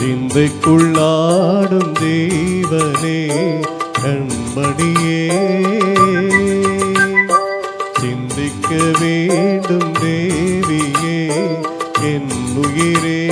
சிந்தைக்குள்ளாடும் தேவனே கண்மணியே. சிந்திக்க வேண்டும் தேவியே என் உயிரே.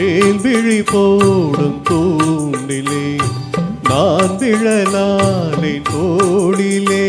வேல்விழி போடும் தூண்டிலே நான் திழலாலே தோடிலே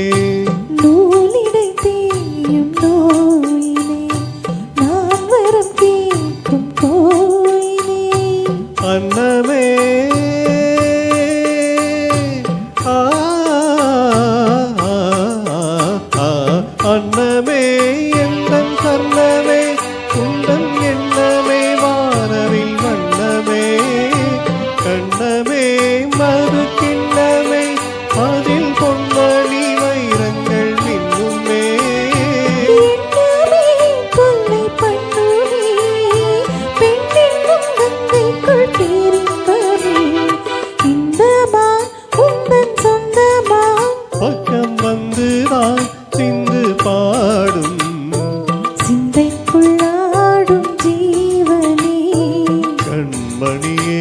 வந்துதான் சிந்து பாடும். சிந்தைக்குள்ளாடும் ஜீவனே. கண்மணியே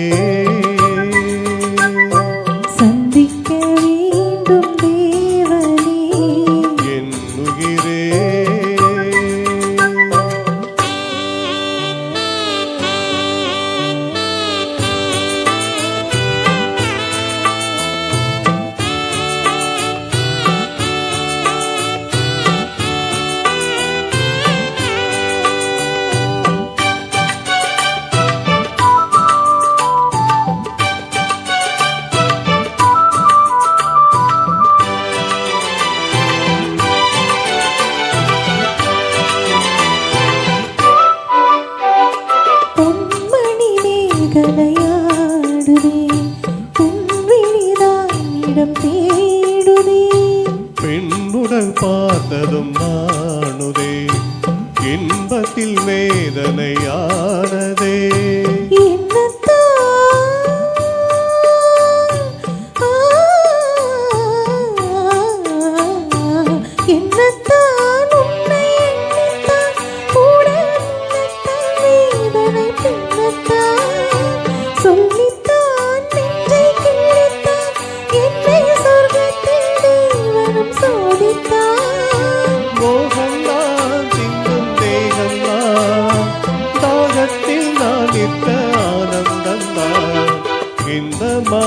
கலையாடுதே. உன்விழிதான் இடம் தேடுதே. பெண்ணுடல் பார்த்ததும் நானுதே இன்பத்தில் வேதனையானதே. கேட்க ஆனந்தம் தான் இந்த மா